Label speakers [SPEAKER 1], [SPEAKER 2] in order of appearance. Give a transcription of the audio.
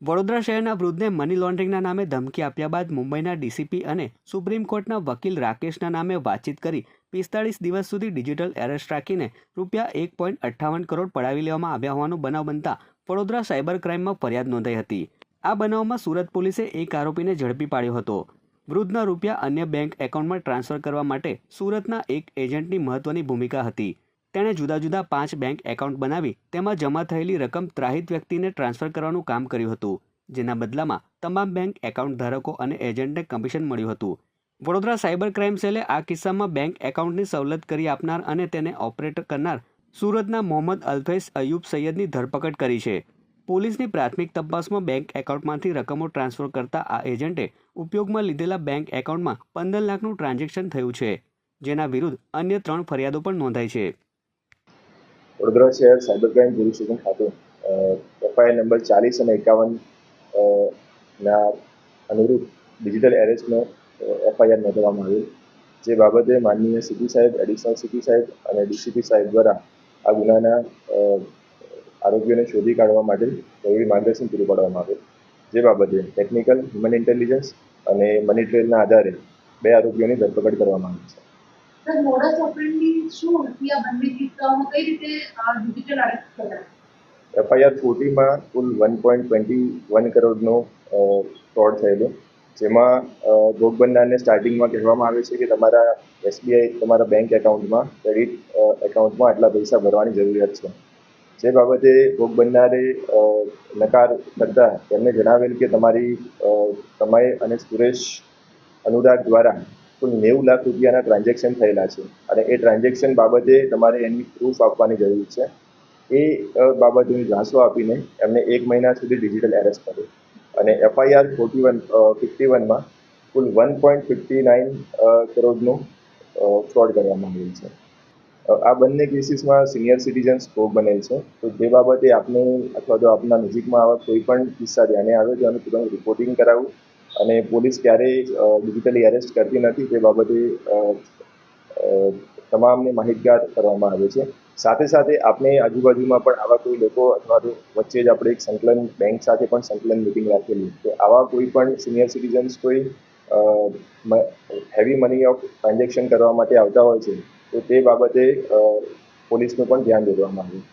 [SPEAKER 1] વડોદરા શહેરના વૃદ્ધને મની લોન્ડરિંગના નામે ધમકી આપ્યા બાદ મુંબઈના ડીસીપી અને સુપ્રીમ કોર્ટના વકીલ રાકેશના નામે વાતચીત કરી પિસ્તાળીસ દિવસ સુધી ડિજિટલ એરેસ્ટ રાખીને રૂપિયા એક પોઈન્ટ અઠ્ઠાવન કરોડ પડાવી લેવામાં આવ્યા હોવાનો બનાવ બનતા વડોદરા સાયબર ક્રાઇમમાં ફરિયાદ નોંધાઈ હતી. આ બનાવમાં સુરત પોલીસે એક આરોપીને ઝડપી પાડ્યો હતો. વૃદ્ધના રૂપિયા અન્ય બેંક એકાઉન્ટમાં ટ્રાન્સફર કરવા માટે સુરતના એક એજન્ટની મહત્વની ભૂમિકા હતી. તેણે જુદા જુદા પાંચ બેંક એકાઉન્ટ બનાવી, તેમાં જમા થયેલી રકમ ત્રાહિત વ્યક્તિને ટ્રાન્સફર કરવાનું કામ કર્યું હતું, જેના બદલામાં તમામ બેંક એકાઉન્ટ ધારકો અને એજન્ટને કમિશન મળ્યું હતું. વડોદરા સાયબર ક્રાઇમ સેલે આ કિસ્સામાં બેંક એકાઉન્ટની સવલત કરી આપનાર અને તેને ઓપરેટ કરનાર સુરતના મોહમ્મદ અલ્ફેસ અયુબ સૈયદની ધરપકડ કરી છે. પોલીસની પ્રાથમિક તપાસમાં બેંક એકાઉન્ટમાંથી રકમો ટ્રાન્સફર કરતા આ એજન્ટે ઉપયોગમાં લીધેલા બેંક એકાઉન્ટમાં પંદર લાખનું ટ્રાન્ઝેક્શન થયું છે, જેના વિરુદ્ધ અન્ય ત્રણ ફરિયાદો પણ નોંધાઈ છે.
[SPEAKER 2] વડોદરા શહેર સાયબર ક્રાઇમ પોલીસ સ્ટેશન ખાતે એફઆઈઆર નંબર ચાલીસ અને એકાવન ના અનુરૂપ ડિજિટલ એરેસ્ટનો એફઆઈઆર નોંધવામાં આવેલ જે બાબતે માનનીય સીપી સાહેબ, એડિશનલ સીપી સાહેબ અને ડીસીપી સાહેબ દ્વારા આ ગુનાના આરોગ્યને શોધી કાઢવા માટે જરૂરી માર્ગદર્શન પૂરું પાડવામાં આવેલ જે બાબતે ટેકનિકલ હ્યુમન ઇન્ટેલિજન્સ અને મની ટ્રેલના આધારે બે આરોપીઓની ધરપકડ કરવામાં આવી છે.
[SPEAKER 3] સર મોડસ ઓપરેન્ડી શું હતી આ બંને કઈ રીતે ડિજિટલ અરેસ્ટ કર્યા
[SPEAKER 2] એફઆઈઆર ફોર્ટીમાં કુલ વન પોઈન્ટ ટ્વેન્ટી વન કરોડનો ફ્રોડ થયેલો. જેમાં ભોગ સ્ટાર્ટિંગમાં કહેવામાં આવે છે કે તમારા એસબીઆઈ, તમારા બેંક એકાઉન્ટમાં ક્રેડિટ એકાઉન્ટમાં આટલા પૈસા ભરવાની જરૂરિયાત છે. જે બાબતે ભોગ નકાર કરતા તેમને જણાવેલ કે તમારી સમય અને સુરેશ અનુરાગ દ્વારા કુલ નેવું લાખ રૂપિયાના ટ્રાન્ઝેક્શન થયેલા છે. અને એ ટ્રાન્ઝેક્શન બાબતે તમારે એની પ્રૂફ આપવાની જરૂર છે. એ બાબતની ઝાંસો આપીને એમને એક મહિના સુધી ડિજિટલ એરેસ્ટ કર્યો. અને એફઆઈઆર ફોર્ટી વન ફિફ્ટી વનમાં કુલ વન પોઈન્ટ ફિફ્ટી નાઇન કરોડનું ફ્રોડ કરવામાં આવેલ છે. આ બંને કેસીસમાં સિનિયર સિટીઝન સ્કોપ બનેલ છે. તો જે બાબતે આપને અથવા તો આપના નજીકમાં આવા કોઈ પણ કિસ્સા ધ્યાને આવે તો એનું તુરંત રિપોર્ટિંગ કરાવવું અને પોલીસ ક્યારેય ડિજિટલી એરેસ્ટ કરતી નથી. તે બાબતે તમામને માહિતગાર કરવામાં આવે છે. સાથે સાથે આપણે આજુબાજુમાં પણ આવા કોઈ લોકો અથવા તો વચ્ચે જ આપણે એક સંકલન બેંક સાથે પણ સંકલન મિટિંગ રાખેલી. કે આવા કોઈ પણ સિનિયર સિટીઝન્સ કોઈ હેવી મની ઓફ ટ્રાન્ઝેક્શન કરવા માટે આવતા હોય છે, તો તે બાબતે પોલીસનું પણ ધ્યાન દોરવામાં આવ્યું